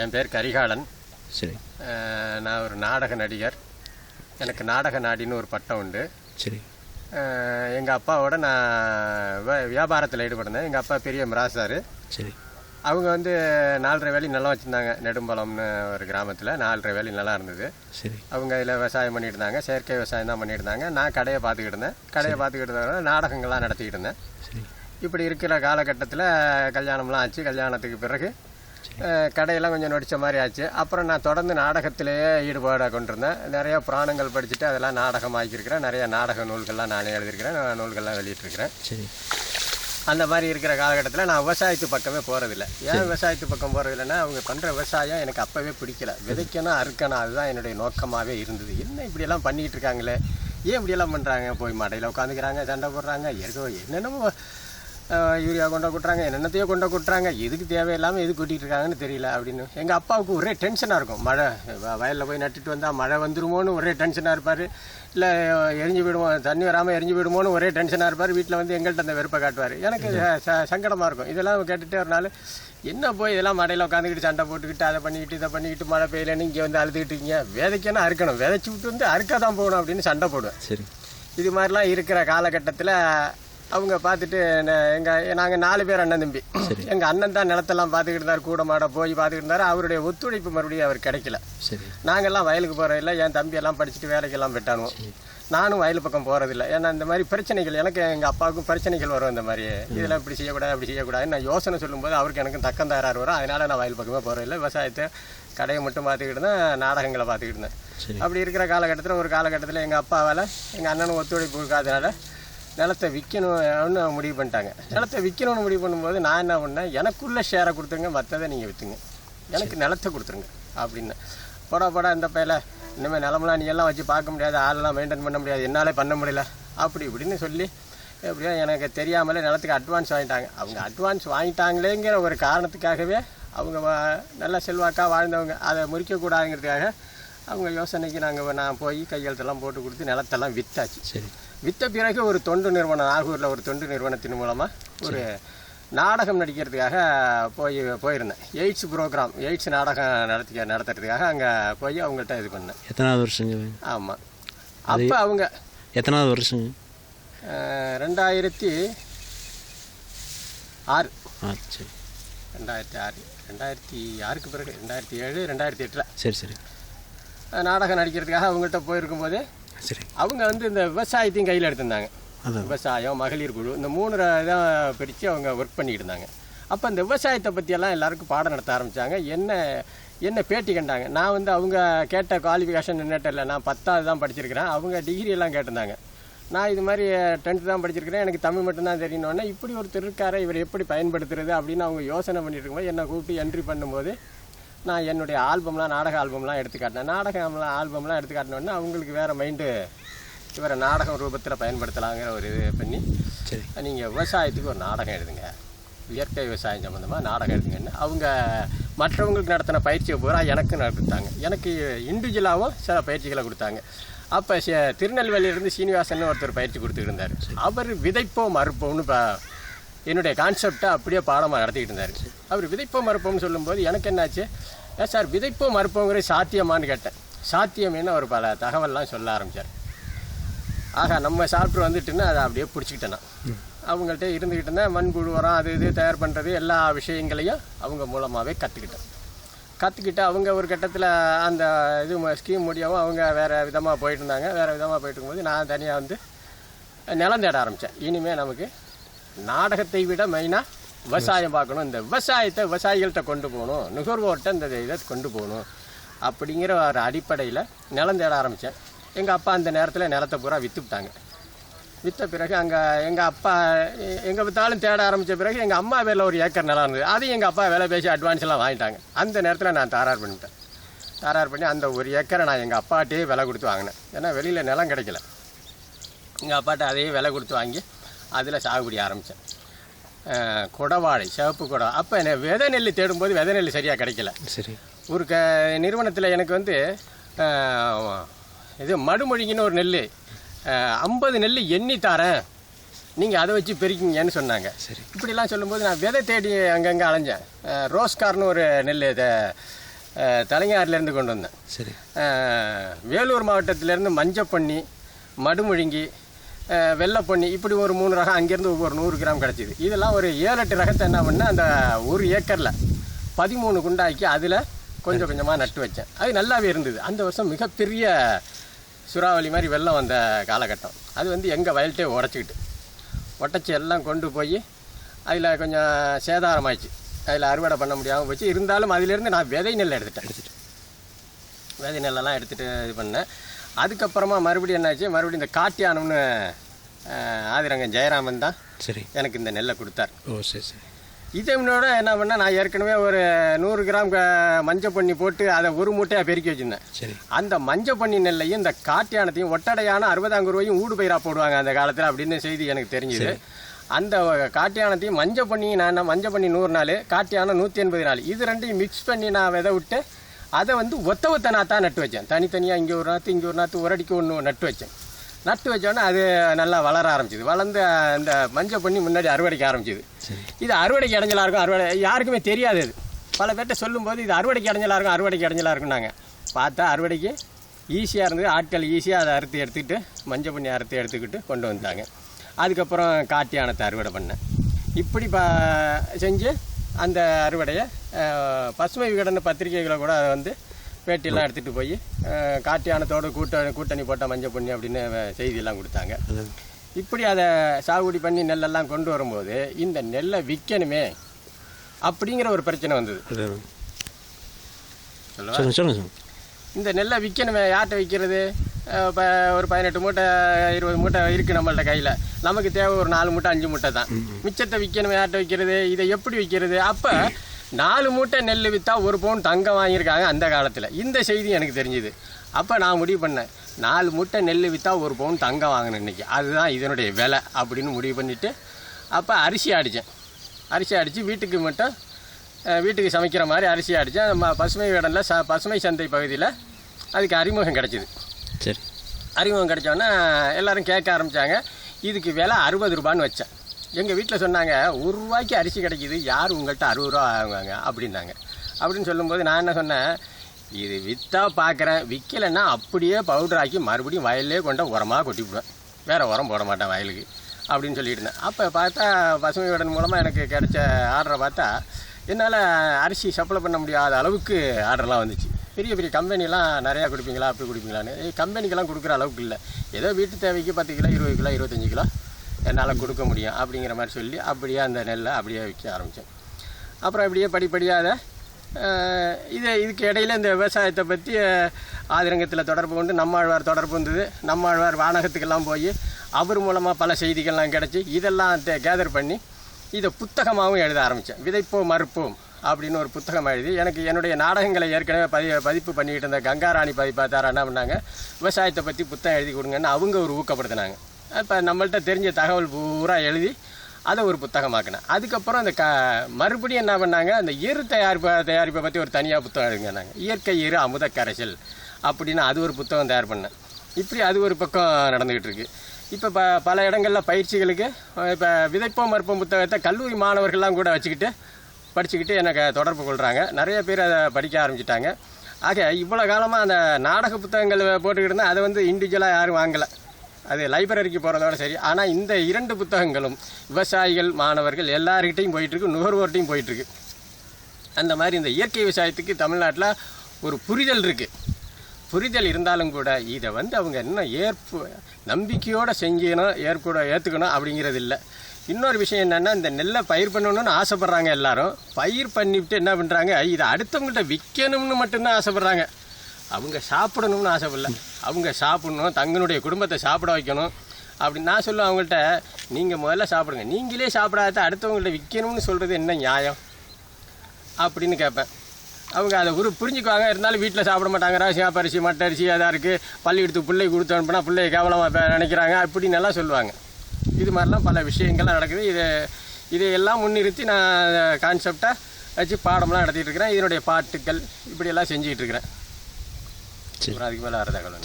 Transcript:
என் பேர் கரிகாலன். சரி. நான் ஒரு நாடக நடிகர். எனக்கு நாடக நாடின்னு ஒரு பட்டம் உண்டு. சரி. எங்கள் அப்பாவோட நான் வியாபாரத்தில் ஈடுபட்டிருந்தேன். எங்கள் அப்பா பெரிய மிராசார். சரி. அவங்க வந்து நாலரை வேலி நிலம் வச்சுருந்தாங்க. நெடும்பலம்னு ஒரு கிராமத்தில் நாலரை வேலி நிலம் இருந்தது. சரி. அவங்க இதில் விவசாயம் பண்ணிட்டு இருந்தாங்க. செயற்கை விவசாயம் தான் பண்ணிட்டு இருந்தாங்க. நான் கடையை பார்த்துக்கிட்டு இருந்தேன். கடையை பார்த்துக்கிட்டு இருந்தவங்க நாடகங்கள்லாம் நடத்திக்கிட்டு இருந்தேன். சரி. இப்படி இருக்கிற காலகட்டத்தில் கல்யாணம்லாம் ஆச்சு. கல்யாணத்துக்கு பிறகு கடையெல்லாம் கொஞ்சம் நொடிச்ச மாதிரி ஆச்சு. அப்புறம் நான் தொடர்ந்து நாடகத்திலேயே ஈடுபாடாக கொண்டிருந்தேன். நிறைய புராணங்கள் படிச்சுட்டு அதெல்லாம் நாடகமாக்கியிருக்கிறேன். நிறைய நாடக நூல்கள்லாம் நானே எழுதியிருக்கிறேன். நான் நூல்கள்லாம் வெளியிட்டிருக்கிறேன். சரி. அந்த மாதிரி இருக்கிற காலகட்டத்தில் நான் விவசாயத்து பக்கமே போகிறதில்ல ஏன் விவசாயத்து பக்கம் போகிறதில்லன்னா அவங்க பண்ணுற விவசாயம் எனக்கு அப்போவே பிடிக்கல. விதைக்கணும் அறுக்கணும் அதுதான் என்னுடைய நோக்கமாகவே இருந்தது. என்ன இப்படியெல்லாம் பண்ணிகிட்டு இருக்காங்களே? ஏன் இப்படியெல்லாம் பண்ணுறாங்க போய் மடையில் உட்காந்துக்கிறாங்க சண்டை போடுறாங்க இயற்கை என்னென்னமோ யூரியா கொண்ட கொட்டுறாங்க என்னென்னத்தையோ கொண்ட கொட்டுறாங்க. எதுக்கு தேவையில்லாமல் எது கொட்டிகிட்டு இருக்காங்கன்னு தெரியல அப்படின்னு. எங்கள் அப்பாவுக்கு ஒரே டென்ஷனாக இருக்கும். மழை வயலில் போய் நட்டுட்டு வந்தால் மழை வந்துருமோன்னு ஒரே டென்ஷனாக இருப்பார். இல்லை எரிஞ்சு விடுவோம் தண்ணி வராமல் எரிஞ்சு விடுமோன்னு ஒரே டென்ஷனாக இருப்பார். வீட்டில் வந்து எங்கள்கிட்ட அந்த வெறுப்பை காட்டுவார். எனக்கு சங்கடமாக இருக்கும். இதெல்லாம் கேட்டுகிட்டே ஒரு நாள் என்ன போய் இதெல்லாம் மடையில் உட்காந்துக்கிட்டு சண்டை போட்டுக்கிட்டு அதை பண்ணிக்கிட்டு இதை பண்ணிக்கிட்டு மழை பெய்யலன்னு இங்கே வந்து அழுதுகிட்டு இருக்கீங்க. விதைக்கணும் அறுக்கணும்? விதைச்சி விட்டு வந்து அறுக்க தான் போகணும் அப்படின்னு சண்டை போடுவேன். சரி. இது மாதிரிலாம் இருக்கிற காலகட்டத்தில் அவங்க பார்த்துட்டு எங்கள் நாங்கள் நாலு பேர் அண்ணன் தம்பி. எங்கள் அண்ணன் தான் நிலத்தெல்லாம் பார்த்துக்கிட்டு இருந்தார் கூட மாட போய் பார்த்துக்கிட்டு இருந்தார். அவருடைய ஒத்துழைப்பு மறுபடியும் அவர் கிடைக்கல. சரி. நாங்கெல்லாம் வயலுக்கு போகிறதில்ல என் தம்பி எல்லாம் படிச்சுட்டு வேலைக்கெல்லாம் போயிட்டானுவோம் நானும் வயல் பக்கம் போகிறதில்ல ஏன்னா இந்த மாதிரி பிரச்சனைகள் எனக்கு எங்கள் அப்பாவுக்கும் பிரச்சனைகள் வரும் இந்த மாதிரி. இதெல்லாம் இப்படி செய்யக்கூடாது அப்படி செய்யக்கூடாது நான் யோசனை சொல்லும்போது அவருக்கு எனக்கும் தக்கம் தயாராக வரும். அதனால நான் வயல் பக்கமே போகிறதில்ல விவசாயத்தை கடையை மட்டும் பார்த்துக்கிட்டு இருந்தேன் நாடகங்களை பார்த்துக்கிட்டு இருந்தேன். அப்படி இருக்கிற காலகட்டத்தில் ஒரு காலகட்டத்தில் எங்கள் அப்பாவால் எங்கள் அண்ணனும் ஒத்துழைப்பு இருக்காதனால நிலத்தை விற்கணும்னு முடிவு பண்ணிட்டாங்க. நிலத்தை விற்கணும்னு முடிவு பண்ணும்போது நான் என்ன பண்ணேன் எனக்குள்ள ஷேரை கொடுத்துருங்க மற்றதை நீங்கள் விற்றுங்க எனக்கு நிலத்தை கொடுத்துருங்க அப்படின்னு. போடா போடா இந்த பையில இனிமேல் நிலமெல்லாம் நீ எல்லாம் வச்சு பார்க்க முடியாது ஆளெல்லாம் மெயின்டைன் பண்ண முடியாது என்னாலே பண்ண முடியல. அப்படி இப்படின்னு சொல்லி எப்படியோ எனக்கு தெரியாமலே நிலத்துக்கு அட்வான்ஸ் வாங்கிட்டாங்க. அவங்க அட்வான்ஸ் வாங்கிட்டாங்களேங்கிற ஒரு காரணத்துக்காகவே அவங்க நல்ல செல்வாக்காக வாழ்ந்தவங்க. அதை முறிக்கக்கூடாதுங்கிறதுக்காக அவங்க யோசனைக்கு நாங்கள் நான் போய் கையெழுத்தெல்லாம் போட்டு கொடுத்து நிலத்தெல்லாம் விற்றாச்சு சரி. வித்த பிறகு ஒரு தொண்டு நிறுவனம் நாகூரில் ஒரு தொண்டு நிறுவனத்தின் மூலமாக ஒரு நாடகம் நடிக்கிறதுக்காக போய் போயிருந்தேன். எய்ட்ஸ் ப்ரோக்ராம் எய்ட்ஸ் நாடகம் நடத்தி நடத்துறதுக்காக அங்கே போய் அவங்கள்ட்ட இது பண்ணேன். எத்தனாவது வருஷங்க ஆமாம் அப்போ அவங்க எத்தனாவது வருஷங்க? அஹ், ரெண்டாயிரத்தி ஆறு. சரி. ரெண்டாயிரத்தி ஆறு ரெண்டாயிரத்தி ஆறுக்கு பிறகு ரெண்டாயிரத்தி ஏழு ரெண்டாயிரத்தி எட்டில். சரி சரி. நாடகம் நடிக்கிறதுக்காக அவங்கள்ட்ட போயிருக்கும்போது சரி. அவங்க வந்து இந்த விவசாயத்தையும் கையில் எடுத்திருந்தாங்க. விவசாயம் மகளிர் குழு இந்த மூணு இதான் பிரித்து அவங்க ஒர்க் பண்ணிட்டு இருந்தாங்க. அப்போ இந்த விவசாயத்தை பற்றியெல்லாம் எல்லாருக்கும் பாடம் நடத்த ஆரம்பித்தாங்க என்ன என்ன பேட்டி கண்டாங்க? நான் வந்து அவங்க கேட்ட குவாலிஃபிகேஷன் என்னட்ட இல்லை நான் பத்தாவது தான் படிச்சிருக்கிறேன். அவங்க டிகிரி எல்லாம் கேட்டிருந்தாங்க. நான் இது மாதிரி டென்த்து தான் படிச்சிருக்கிறேன். எனக்கு தமிழ் மட்டும்தான் தெரியணுன்னே இப்படி ஒருத்தர் இருக்காரு இவர் எப்படி பயன்படுத்துறது அப்படின்னு அவங்க யோசனை பண்ணிட்டு இருக்கும்போது என்னை கூப்பிட்டு என்ட்ரி பண்ணும்போது நான் என்னுடைய ஆல்பம்லாம் நாடக ஆல்பம்லாம் எடுத்து காட்டினேன். நாடக ஆல்பம்லாம் எடுத்து காட்டினோடனே அவங்களுக்கு வேறு மைண்டு இவரை நாடகம் ரூபத்தில் பயன்படுத்தலாங்கிற ஒரு இது பண்ணி சரி. நீங்கள் விவசாயத்துக்கு ஒரு நாடகம் எழுதுங்க. இயற்கை விவசாயம் சம்மந்தமாக நாடகம் எழுதுங்கன்னு அவங்க மற்றவங்களுக்கு நடத்தின பயிற்சியை பூரா எனக்கு நடத்தாங்க எனக்கு இண்டிவிஜுவலாகவும் சில பயிற்சிகளை கொடுத்தாங்க. அப்போ திருநெல்வேலியிலேருந்து சீனிவாசன் ஒருத்தர் பயிற்சி கொடுத்துட்டு இருந்தார். அவர் விதைப்போம் மறுப்போம்னு இப்போ என்னுடைய கான்செப்டை அப்படியே பாடமாக நடத்திக்கிட்டு இருந்தார். அவர் விதைப்போம் மறுப்போம்னு சொல்லும்போது எனக்கு என்னாச்சு? ஏன் சார் விதைப்போம் மறுப்போங்கிற சாத்தியமான்னு கேட்டேன். சாத்தியம்னு அவர் பல தகவல்லாம் சொல்ல ஆரம்பித்தார் ஆகா நம்ம சாப்பிட்டு வந்துட்டுன்னா அதை அப்படியே பிடிச்சிக்கிட்டேன் நான். அவங்கள்ட்ட இருந்துக்கிட்டு இருந்தேன். மண்புழு உரம் அது இது தயார் பண்ணுறது எல்லா விஷயங்களையும் அவங்க மூலமாகவே கற்றுக்கிட்டேன் கற்றுக்கிட்டு அவங்க ஒரு கட்டத்தில் அந்த இது ஸ்கீம் முடியாமல் அவங்க வேறு விதமாக போயிட்டு இருந்தாங்க. வேறு விதமாக போயிட்டு இருக்கும்போது நான் தனியாக வந்து நிலம் தேட ஆரம்பித்தேன் இனிமேல் நமக்கு நாடகத்தை விட மெயினாக விவசாயம் பார்க்கணும். இந்த விவசாயத்தை விவசாயிகள்கிட்ட கொண்டு போகணும். நுகர்வோர்கிட்ட இந்த இதை கொண்டு போகணும். அப்படிங்கிற ஒரு அடிப்படையில் நிலம் தேட ஆரம்பித்தேன் எங்கள் அப்பா அந்த நேரத்தில் நிலத்தை பூரா விற்றுவிட்டாங்க விற்ற பிறகு அங்கே எங்கள் அப்பா எங்கே விற்றாலும் தேட ஆரம்பித்த பிறகு எங்கள் அம்மா பேரில் ஒரு ஏக்கர் நிலம் இருந்தது. அதையும் எங்கள் அப்பா விலை பேசி அட்வான்ஸ்லாம் வாங்கிட்டாங்க. அந்த நேரத்தில் நான் தாரார் பண்ணிட்டேன். தாரார் பண்ணி அந்த ஒரு ஏக்கரை நான் எங்கள் அப்பாட்டையே விலை கொடுத்து வாங்கினேன். ஏன்னா வெளியில் நிலம் கிடைக்கல. எங்கள் அப்பாட்ட அதையே விலை கொடுத்து வாங்கி அதில் சாகுபடி ஆரம்பித்தேன் குடவாழை சிவப்பு குடம் அப்போ என்ன விதை நெல் தேடும்போது விதை நெல் சரியாக கிடைக்கல. சரி. ஒரு க நிறுவனத்தில் எனக்கு வந்து இது மடுமொழிங்கன்னு ஒரு நெல் ஐம்பது நெல் எண்ணி தாரேன். நீங்கள் அதை வச்சு பெருக்கிங்கன்னு சொன்னாங்க. சரி. இப்படிலாம் சொல்லும்போது நான் விதை தேடி அங்கங்கே அலைஞ்சேன். ரோஸ்கார்னு ஒரு நெல் இதை தலைஞாறிலேருந்து கொண்டு வந்தேன். சரி. வேலூர் மாவட்டத்திலேருந்து மஞ்சப்பண்ணி மடுமுழுங்கி அஹ், வெள்ளைப்பண்ணி இப்படி ஒரு மூணு ரகம் அங்கேருந்து ஒவ்வொரு நூறு கிராம் கிடச்சிது. இதெல்லாம் ஒரு ஏழு எட்டு ரகத்தை என்ன பண்ணேன் அந்த ஒரு ஏக்கரில் பதிமூணு குண்டாக்கி அதில் கொஞ்சம் கொஞ்சமாக நட்டு வச்சேன். அது நல்லாவே இருந்தது. அந்த வருஷம் மிகப்பெரிய சூறாவளி மாதிரி வெள்ளம் வந்த காலகட்டம். அது வந்து எங்கள் வயல்கிட்டே உடச்சிக்கிட்டு. உடச்சி எல்லாம் கொண்டு போய் அதில் கொஞ்சம் சேதாரமாயிடுச்சு. அதில் அறுவடை பண்ண முடியாமல் போச்சு. இருந்தாலும் அதிலிருந்து நான் விதை நெல் எடுத்துட்டேன். எடுத்துட்டு விதை நெல்லெல்லாம் எடுத்துகிட்டு இது பண்ணேன். அதுக்கப்புறமா மறுபடியும் என்னாச்சு? மறுபடியும் இந்த காட்டியானம்னு அஹ், ஆதிரங்கன் ஜெயராமன் தான் சரி. எனக்கு இந்த நெல்லை கொடுத்தார். ஓ சரி சரி. இதனோட என்ன பண்ணேன் நான் ஏற்கனவே ஒரு நூறு கிராம் க- மஞ்சள் பண்ணி போட்டு அதை ஒரு மூட்டையாக பெருக்கி வச்சுருந்தேன். சரி. அந்த மஞ்சள் பண்ணி நெல்லையும் இந்த காட்டியானத்தையும் ஒட்டடையான அறுபதாங்க ரூபாயும் ஊடு பயிராக போடுவாங்க அந்த காலத்தில் அப்படின்னு செய்தி எனக்கு தெரிஞ்சுது. அந்த காட்டியானத்தையும் மஞ்சள் பண்ணி நான் மஞ்சள் பண்ணி நூறு நாள் காட்டியானம் நூற்றி எண்பது நாள். இது ரெண்டையும் மிக்ஸ் பண்ணி நான் விதை விட்டு அதை வந்து ஒத்த ஒத்த நாத்தான் நட்டு வச்சேன். தனித்தனியாக இங்கே ஒரு நாற்று இங்கே ஒரு நாற்று ஒரு அடிக்கு ஒன்று நட்டு வச்சேன். நட்டு வச்சோன்னே அது நல்லா வளர ஆரம்பிச்சுது. வளர்ந்து அந்த மஞ்சள் பண்ணி முன்னாடி அறுவடைக்க ஆரம்பிச்சுது. இது அறுவடைக்கு இடைஞ்சலா இருக்கும்? அறுவடை யாருக்குமே தெரியாது இது. பல பேர்ட்ட சொல்லும்போது இது அறுவடைக்கு இடைஞ்சலா இருக்கும் அறுவடைக்கு இடைஞ்சலா இருக்குன்னாங்க பார்த்தா அறுவடைக்கு ஈஸியாக இருந்தது. ஆட்கள் ஈஸியாக அதை அறுத்து எடுத்துக்கிட்டு மஞ்சள் பண்ணி அறுத்து எடுத்துக்கிட்டு கொண்டு வந்தாங்க. அதுக்கப்புறம் காட்டு யானத்தை அறுவடை பண்ணேன். இப்படி ப செஞ்சு அந்த அறுவடையை பசுமை விகடன் பத்திரிகைகளை கூட அதை வந்து பேட்டியெல்லாம் எடுத்துகிட்டு போய் அஹ், காட்டு யானத்தோட கூட்ட கூட்டணி போட்ட மஞ்சள் பண்ணி அப்படின்னு செய்தியெல்லாம் கொடுத்தாங்க. இப்படி அதை சாகுபடி பண்ணி நெல்லெல்லாம் கொண்டு வரும்போது இந்த நெல்லை விற்கணுமே அப்படிங்கிற ஒரு பிரச்சனை வந்தது. இந்த நெல்லை விற்கணுமே யார்கிட்ட விற்கிறது? இப்போ ஒரு பதினெட்டு மூட்டை இருபது மூட்டை இருக்குது நம்மள்ட்ட கையில். நமக்கு தேவை ஒரு நாலு மூட்டை அஞ்சு மூட்டை தான். மிச்சத்தை விற்கணுமே யார்கிட்ட விற்கிறது இதை எப்படி விற்கிறது அப்போ நாலு மூட்டை நெல் விற்றா ஒரு பவுன் தங்கம் வாங்கியிருக்காங்க அந்த காலத்தில். இந்த செய்தி எனக்கு தெரிஞ்சுது. அப்போ நான் முடிவு பண்ணேன் நாலு மூட்டை நெல் விற்றா ஒரு பவுன் தங்கம் வாங்கணும் இன்னைக்கு. அதுதான் இதனுடைய விலை அப்படின்னு முடிவு பண்ணிவிட்டு அப்போ அரிசி அடித்தேன். அரிசி அடித்து வீட்டுக்கு மட்டும் வீட்டுக்கு சமைக்கிற மாதிரி அரிசி அடித்தேன். நம்ம பசுமை வேடனில் ச பசுமை சந்தை பகுதியில் அதுக்கு அறிமுகம் கிடச்சிது. சரி. அறிமுகம் கிடைச்சோன்னே எல்லாரும் கேட்க ஆரம்பித்தாங்க இதுக்கு விலை அறுபது ரூபான்னு வச்சேன். எங்கள் வீட்டில் சொன்னாங்க ஒரு ரூபாய்க்கு அரிசி கிடைக்கிது யார் உங்கள்கிட்ட அறுபது ரூபா வாங்குவாங்க? அப்படின்னாங்க. அப்படின்னு சொல்லும்போது நான் என்ன சொன்னேன் இது விற்றா பார்க்குறேன் விற்கலைன்னா அப்படியே பவுடர் ஆக்கி மறுபடியும் வயல்லே கொண்ட உரமாக கொட்டிவிடுவேன் வேறு உரம் போட மாட்டேன் வயலுக்கு. அப்படின்னு சொல்லிட்டு இருந்தேன். அப்போ பார்த்தா பசுமை உடன் மூலமாக எனக்கு கிடைச்ச ஆர்டரை பார்த்தா என்னால் அரிசி சப்ளை பண்ண முடியாத அளவுக்கு ஆர்டர்லாம் வந்துச்சு. பெரிய பெரிய கம்பெனிலாம் நிறையா கொடுப்பீங்களா? அப்படி கொடுப்பீங்களான்னு. கம்பெனிக்கெல்லாம் கொடுக்குற அளவுக்கு இல்லை. ஏதோ வீட்டு தேவைக்கு பத்து கிலோ இருபது கிலோ இருபத்தஞ்சி கிலோ என்னால் கொடுக்க முடியும் அப்படிங்கிற மாதிரி சொல்லி அப்படியே அந்த நெல்லை அப்படியே விற்க ஆரம்பித்தேன் அப்புறம் அப்படியே படிப்படியாக இது இதுக்கு இடையில இந்த விவசாயத்தை பற்றி ஆதிரங்கத்தில் தொடர்பு கொண்டு நம்மாழ்வார் தொடர்பு இருந்தது. நம்மாழ்வார் வானகத்துக்கெல்லாம் போய் அவர் மூலமாக பல செய்திகள்லாம் கிடச்சி இதெல்லாம் கேதர் பண்ணி இதை புத்தகமாகவும் எழுத ஆரம்பித்தேன் விதைப்போம் மறுப்போம். அப்படின்னு ஒரு புத்தகம் எழுதி எனக்கு என்னுடைய நாடகங்களை ஏற்கனவே பதி பதிப்பு பண்ணிக்கிட்டு இருந்த கங்காராணி பதிப்பாத்தார் என்ன பண்ணாங்க? விவசாயத்தை பற்றி புத்தகம் எழுதி கொடுங்கன்னு அவங்க ஒரு ஊக்கப்படுத்தினாங்க. இப்போ நம்மள்கிட்ட தெரிஞ்ச தகவல் பூரா எழுதி அதை ஒரு புத்தகமாக்கினேன். அதுக்கப்புறம் அந்த க மறுபடியும் என்ன பண்ணாங்க? அந்த ஈர் தயாரிப்பு தயாரிப்பை பற்றி ஒரு தனியாக புத்தகம் எழுதுங்கன்னாங்க இயற்கை ஈர் அமுத கரைசல் அப்படின்னு அது ஒரு புத்தகம் தயார் பண்ணேன். இப்படி அது ஒரு பக்கம் நடந்துக்கிட்டு இருக்கு. இப்போ ப பல இடங்களில் பயிற்சிகளுக்கு இப்போ விதைப்போம் மறுப்போம் புத்தகத்தை கல்லூரி மாணவர்கள்லாம் கூட வச்சுக்கிட்டு படிச்சுக்கிட்டு எனக்கு தொடர்பு கொள்கிறாங்க நிறைய பேர் அதை படிக்க ஆரம்பிச்சிட்டாங்க. ஆக இவ்வளோ காலமாக அந்த நாடக புத்தகங்கள் போட்டுக்கிட்டு இருந்தால் அதை வந்து இண்டிவிஜுவலாக யாரும் வாங்கலை. அது லைப்ரரிக்கு போகிறதோட சரி. ஆனால் இந்த இரண்டு புத்தகங்களும் விவசாயிகள் மாணவர்கள் எல்லாருக்கிட்டையும் போயிட்டுருக்கு நுகர்வோர்ட்டையும் போயிட்டுருக்கு. அந்த மாதிரி இந்த இயற்கை விவசாயத்துக்கு தமிழ்நாட்டில் ஒரு புரிதல் இருக்குது புரிதல் இருந்தாலும் கூட இதை வந்து அவங்க இன்னும் ஏற்பு நம்பிக்கையோடு செஞ்சணும் ஏற்கூட ஏற்றுக்கணும் அப்படிங்கிறது இல்லை. இன்னொரு விஷயம் என்னென்னா இந்த நெல்லை பயிர் பண்ணணும்னு ஆசைப்பட்றாங்க எல்லாரும். பயிர் பண்ணிவிட்டு என்ன பண்ணுறாங்க இதை அடுத்தவங்கள்ட்ட விற்கணும்னு மட்டும்தான் ஆசைப்பட்றாங்க. அவங்க சாப்பிடணும்னு ஆசைப்படல. அவங்க சாப்பிடணும் தங்களுடைய குடும்பத்தை சாப்பிட வைக்கணும். அப்படின்னு நான் சொல்லுவேன் அவங்கள்ட்ட நீங்கள் முதல்ல சாப்பிடுங்க. நீங்களே சாப்பிடாத அடுத்தவங்கள்ட்ட விற்கணும்னு சொல்கிறது என்ன நியாயம்? அப்படின்னு கேட்பேன். அவங்க அதை ஒரு புரிஞ்சுக்குவாங்க. இருந்தாலும் வீட்டில் சாப்பிட மாட்டாங்க. ரசியா பரிசி மட்டை அரிசி அதாக இருக்குது பள்ளி எடுத்து பிள்ளை கொடுத்து அனுப்புனா பிள்ளைய கேவலமாக நினைக்கிறாங்க. அப்படின்னு எல்லாம் சொல்லுவாங்க. இது மாதிரிலாம் பல விஷயங்கள்லாம் நடக்குது. இது இதையெல்லாம் முன்னிறுத்தி நான் கான்செப்டை வச்சு பாடம்லாம் நடத்திட்டு இருக்கிறேன். இதனுடைய பாட்டுக்கள் இப்படியெல்லாம் செஞ்சுக்கிட்டு இருக்கிறேன். அதுக்கு மேலே வேறு தகவல்